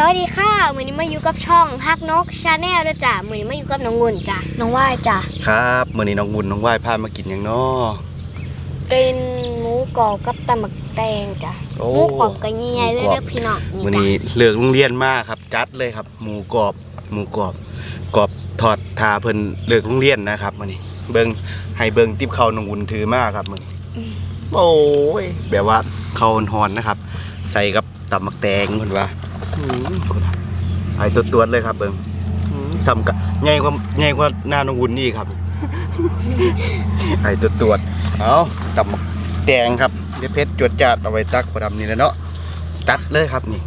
สวัสดีค่ะมือนี้มาอยู่กับช่องฮักนกชาแนลด้วยจ้ะมือนี้มาอยู่กับน้องงุ่นจ้ะน้องว่ายจ้ะครับมื่อนี้น้องบุญน้องว่ายพามากินอย่างน้อเป็นหมูกรอบกับตำบักแตงจ้ะโอ้หมูกรอบกันใหญ่ๆเลยหมูกรอบ เด้อพี่น้องมื่อนี่นี้จ้ะเลือกโรงเรียนมากครับ จัดเลยครับ หมูกรอบหมูกรอบกรอบทอดทาเพิ่นเลือกโรงเรียนนะครับมื่อนี้เบิ่งให้เบิ่งติบเขาวน้องบุญถือมากครับมื่อนี้โอ้ยแบบว่าเขาหอนๆนะครับ ใส่กับตำมักแตงเพิ่นว่าอืมคุณอะ ไอ้ตัวตัวเลยครับเบิ่งอืมซ้ำกับใหญ่กว่าใหญ่กว่าหน้าน้องบุญนี่ครับ ไอ้ตัวตัวเอาตำมักแตงครับเดี๋ยวเพชรจวดจาดเอาไว้ตักประดำนี่แล้วเนาะจัดเลยครับนี่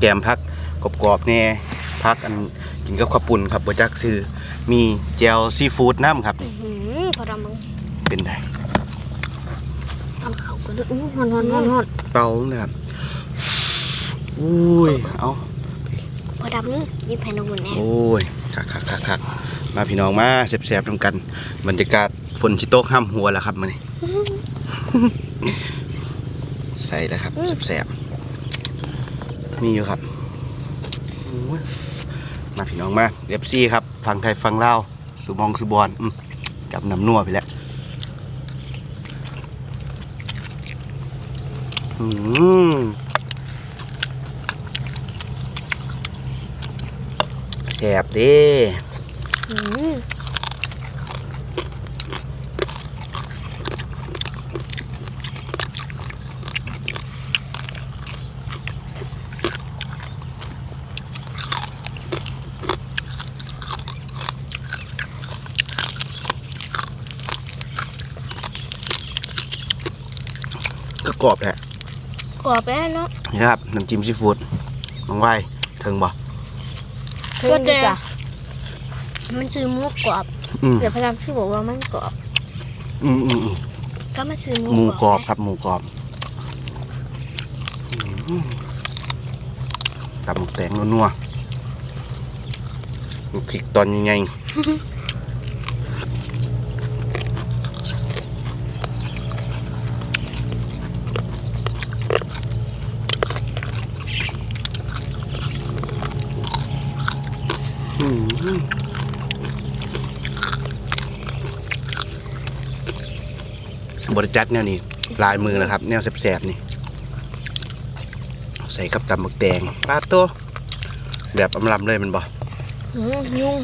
แกมพักกรอบๆเนี่ยพักอันกินกับข้าวปุ่นครับบจักซื้อมีแจวซีฟู้ดน้ำครับอือพอดำมึงเป็นไงทำเขากันด้วยอู้ฮอนฮอนฮอนฮอนเป่านะครับ อุ้ย เอาพอดำมึงยิ้มให้น้องงุ่นแน่โอ้ยคักคักคักคักมาพี่น้องมาแสบๆทำกัน บรรยากาศฝนชิโต๊กห้ามหัวแล้วครับมันนี่ใส่แล้วครับแสบๆมีอยู่ครับโอ้ยมาพี่น้องมาเอฟซีครับฟังไทยฟังเล่าวสุบองสุบอนอืมจับน้ำนัวไปแล้วอืม แสบเดิอื้อหือก็กรอบแหละกรอบแล้วเนาะนี่นะครับน้ำจิ้มซีฟู้ดน้องไว้เทิงบ่ ก็แต่มันซื้อหมูกรอบอืมเดี๋ยวพอดำพี่บอกว่ามันกรอบอืมอืมอืมก็มาซื้อหมูหมูกรอบนะครับหมูกรอบอืมตำหมกแตงนัวๆลูกพริกตอนใหญ่ๆอืม บริจัดแนวนี้ลายมือนะครับ แนวแสบๆนี่ ใส่กับตำหมึกแดงปลาโตัวแบบอำลำเลยแมันบ่อื้อยุ่ง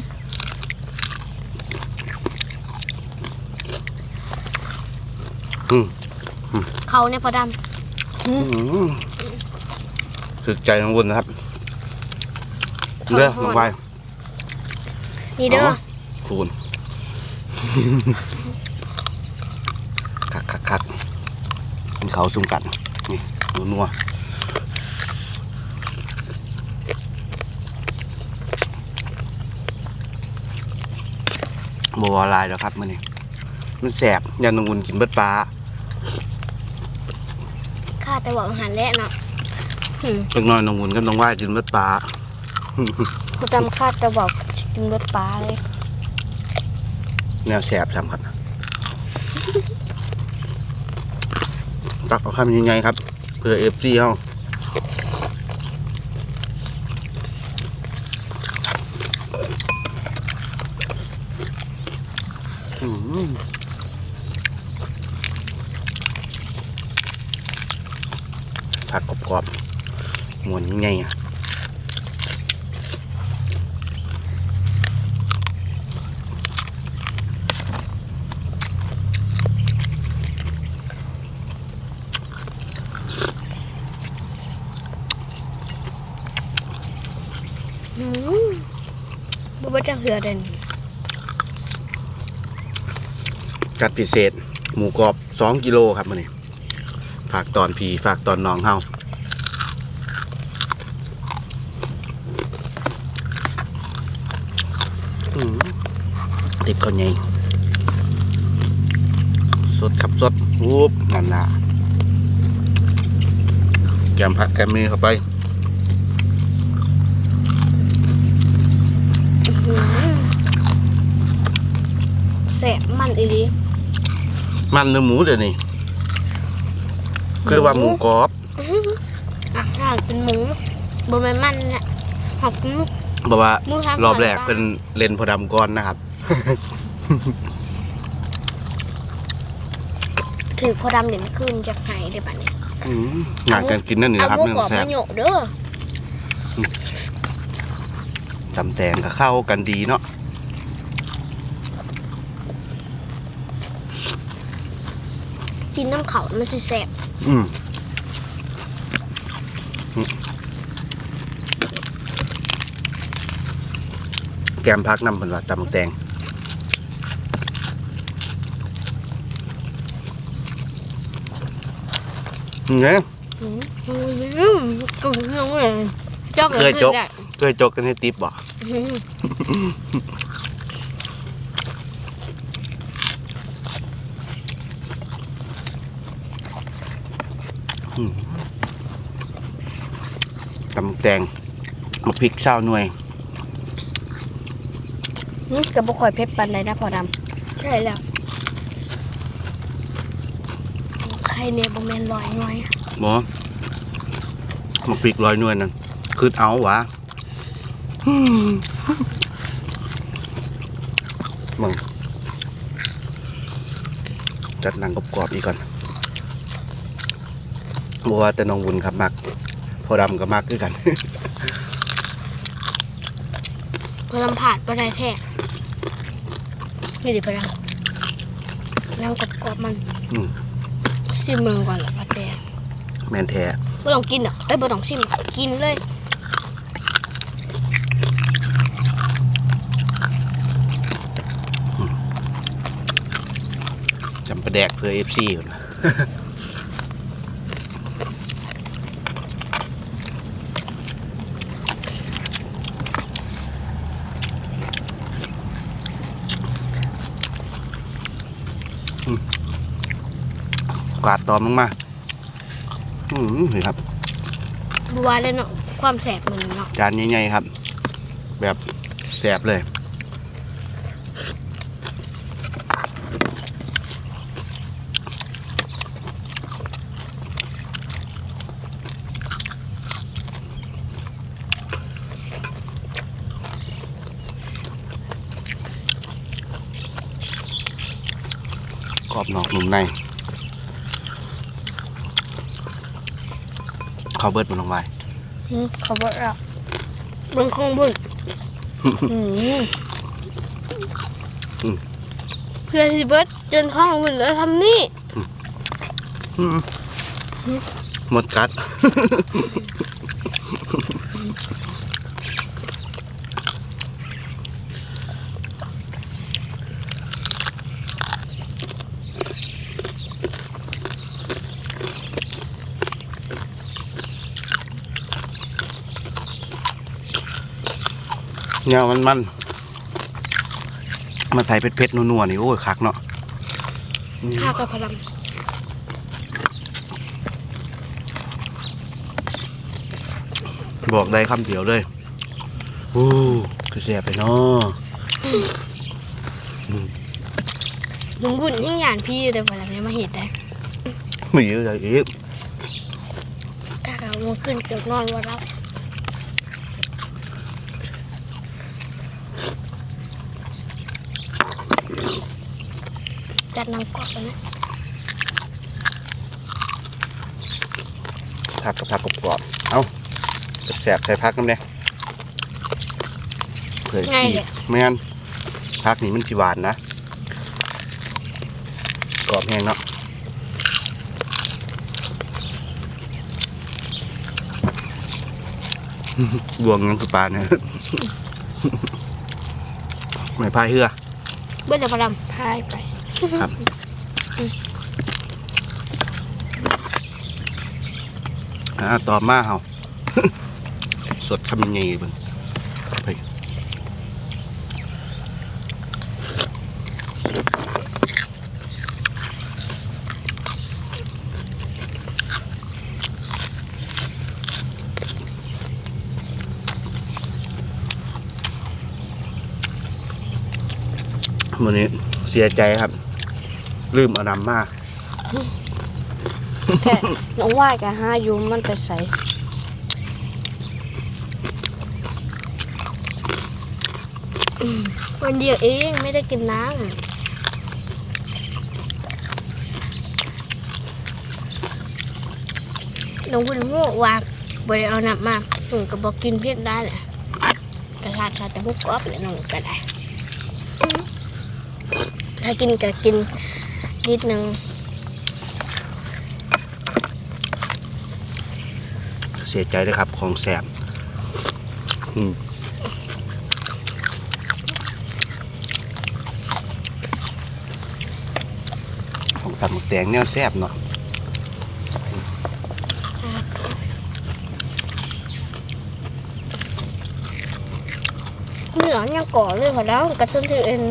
อืมเขาเนี่ยพอดำอืมถึกใจทั้งวนนะครับ เด้อลงไปนี่เด้อคูณ คักคักคักกินเขาซุ่มกัน นี่นัวนัวบัวลายแล้วครับมันนี่มันแสบยันนงอุ่นกินเบิดปลาข้าแต่บอกอาหารแรกเนาะเล็กน้อยนงอุ่นก็ต้องไหว้กินเบิดปลาพอดำข้าแต่บอกกินรสปลาเลย แนวแสบทำครับ ตักเอาคำยังไงครับ เผื่อเอฟซีเขาผักกรอบๆหมวนยังไงอะ อืมือเด่นกัดพิเศษ หมูกรอบสองกิโลครับมันนี่ฝากตอนพีฝากตอนน้องเฮาติบเขาใหญ่สดครับสดวูบนั่นน่ะแกมผักแกมมือเข้าไป แสบมันอีหลีมันเนื้อหมูเดี๋ยวนี้คือว่าหมูกรอบอาหารเป็นหมูบนมันมันน่ะหอบมุกบอกว่ามือทำรอบแรกก่อนเป็นเลนพอดำก้อนนะครับ ถือพอดำเหรียญขึ้นจะหายได้ปะเนี่ยอืมงานการกินนั่นนี่เอานะครับหมูเนื่อกรอบแซ่บมาโยกเด้อ จำแตงกับเข้ากันดีเนาะ กินน้ำเขามันสิแสบอืมแกมพักนำเป็นว่าตำแตงเนี่ยอืมอืมกุ้งน้องเอ๋ยเจ้าเคยจกได้เคยจกกันให้ติ๊บบ่ ตำแตงมาพริกเช้าหน่วยอืมกับบุคอยเพชรปันใดนะพอดำใช่แล้วใครเนี่ยบะเมนลอยน้อยบอมาพริกร้อยหน่วยนั่นคือเอาวะมึงจัดหนังกรอบๆอีกก่อน บัวาแต่น้องวุ้นครับมักพอดำกับมักคือกัน พอดำผาดปะไดแท้นี่ดิพอดำน้ำกรอบๆมันอืมชิมเมืองก่อนเหรอป้าแต่แมนแท้ไม่ต้องกินเหรอเอ้ยไม่ต้องชิมกินเลยจำประแดกเพื่อเอฟซีก่อนนะ กวาดตอมลงมาอืมนี่ครับบัวเลยเนาะความแสบมันเนาะจานใหญ่ๆครับ แบบแสบเลย รอบนอกนุ่มในข้าวเบิดมันลงไปอืมเขาบอกเราเบิ่งของเบิ่งอืมอืมเพื่อนที่เบิร์ดเดินข้องเบิ่งแล้วทำนี่อืมหมดกัด เนี่ยมันมันมาใส่เผ็ดๆนัวๆนี่โอ้ยคักเนาะอืมข้าวกับพลังบอกได้คำเดียวเลยโอ้คือเสียไปเนาะลุงบุญยิ่งหยานพี่อยู่แต่พลังเนี่ยมาเห็ดได้ไม่เยอะเลยอีกถ้าเราโมขึ้นเกือบนอนวันรับ จัดนางกรอบไปนะผักกับผักกรอบๆเอาแสบๆใส่ผักน้ำเนี่ยเผื่อชีไม่งั้นผักนี่มันสิหวานนะกรอบแห้งเนาะบวงงั้นคือปลาเนี่ยไม่พายเหือเบิ้ลเดี๋ยวพลังพายไป ครับอ่าต่อมาเฮาสดคำยังไงบิ่งไปวันนี้เสียใจครับ ลืมเอานำมาแค่น้องว่ายกับห้ายู่มันไปใส่วันเดียวเองไม่ได้กินน้ำน้องคุณหู้ว่าบริเอาน้ำมาหนูก็บอกกินเพี้ยนได้แหละกระชาชาแต่พวกก๊อฟเลยน้องก็ได้ถ้ากินก็กิน นิดนึงเสียใจเลยครับของแสบอืมของตำหมึกแดงเนี่ยแซ่บเนาะเนื้อยังก่อเลยเขาแล้วกระสุนถือเอ็น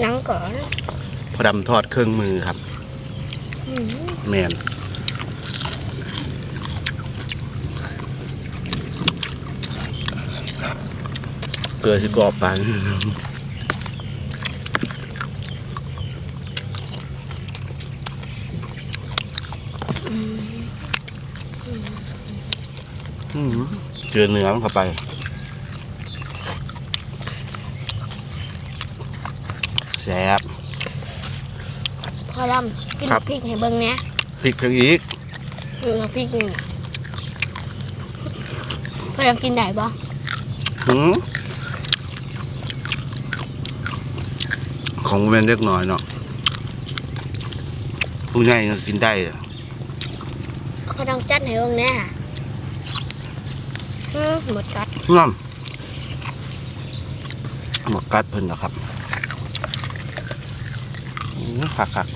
หนังก่อนพอ ดำทอดเครื่องมือครับอืมแมนเกลือที่กรอบปานอืมอืมเกลือเนื้อมันเข้าไปแซ่บ พ อดำกินครับ พริกให้เบิ่งเนี้ยพริกเพิ่งอีกดูน้ำพริกนี่น่ะพอดำกินได้ปะหืมของแมนเล็กน้อยเนาะผู้ใหญ่ก็กินได้อะพอดำจัดให้เบิ่งเนี้ยอืมหมดกัดนั่นหมกกัดเพิ่นนะครับ อื้อคักคัก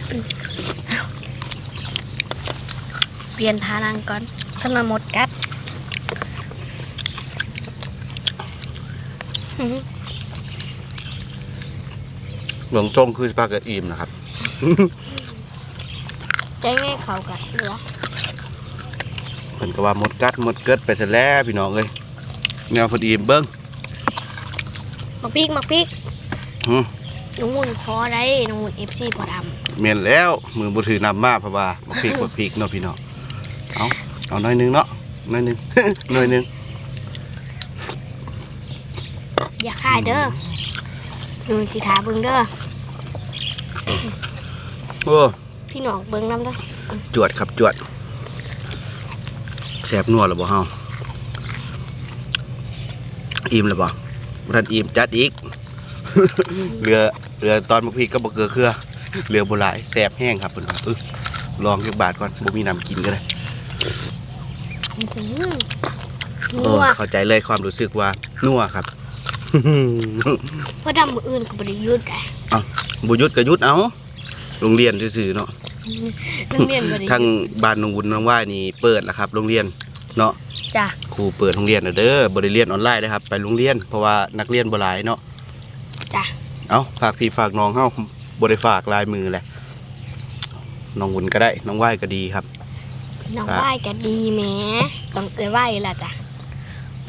เปลี่ยนทานังก่อนฉันมาหมดกัดอืมหลวงจงคือปลากระอิ่มนะครับใจง่ายเขากัดเหลือเพิ่นก็ว่าหมดกัดหมดเกิดไปซะแล้วพี่น้องเอ้ยแนวเพอดีมเบิ้งมาพริกมาพริกหือ น้องมุนคอได้น้องมุนเอฟซีพอดเมียนแล้วมือบ่ถือนำมาเพราะว่าบ่พริกบ่พริกเนาะพี่น้องเอาเอาหน่อยหนึงเนาะหน่อยหนึง หน่อยหนึงำอย่าค่ายเด้อหนูสิทาเบิ่งเด้อโอ้พี่น้องเบิ่งน้ำเด้อจวดครับจวดแซ่บนัวแล้วบ่เฮาอิ่มแล้วบ่บ่ทันอิ่มจัดอีกเหลือ เหลือตอนบ่พริกก็บ่เกลือเครือเหลือบ่หลายแซ่บแห้งครับเพิ่นว่าเออลองจักบาทก่อนบ่มีน้ำกินก็ได้อื้อหือโอ้นัวเข้าใจเลยความรู้สึกว่านัวครับเพราะดำมืออื่นก็บริยุทธ์ได้บุยุทธกับยุทธเอาโรงเรียนซื่อๆเนาะโรงเรียนบริยุททั้งธ์บ้านน้องวุ้นน้องว่ายนี่เปิดแล้วครับ โรงเรียนเนาะจ้ะครูเปิดโรงเรียนแล้วเด้อบริเรียนออนไลน์นะครับ ไปโรงเรียนเพราะว่านักเรียนบ่หลายเนาะจ้ะ เอาฝากพี่ฝากน้องเฮาบ่ได้ฝากลายมือแหละน้องวุ้นก็ได้ น้องว่ายก็ดีครับ น้องครับไหว้ก็ดีแหมต้องเอ่ยไหว้ล่ะจ้ะ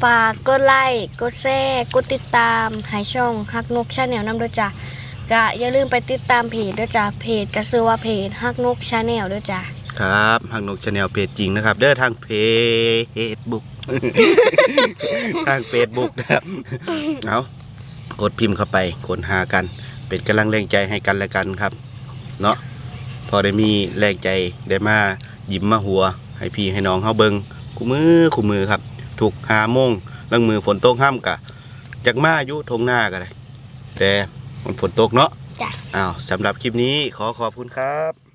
ฝากกดไลค์กดแชร์กดติดตามให้ช่องฮักนกชาแนลนำด้วยจ้ะก็อย่าลืมไปติดตามเพจด้วยจ้ะเพจก็ชื่อว่าเพจฮักนกชาแนลด้วยจ้ะครับทางนกชาแนลเพจจริงนะครับ เด้อทางเพจบุ๊กทางเฟซบุ๊กนะครับเอา กดพิมพ์เข้าไปค้นหากัน เป็นกำลังแรงใจให้กันและกันครับ เนาะพอได้มีแรงใจได้มายิ้มมาหัว ให้พี่ให้น้องเฮาเบิงคู่มือคู่มือครับ ถูกหาโมงลังมือฝนตกห้ามกะจากมาอยุทงหน้ากันเลยแต่มันฝนตกเนาะจ้ะอ้าวสำหรับคลิปนี้ขอขอบคุณครับ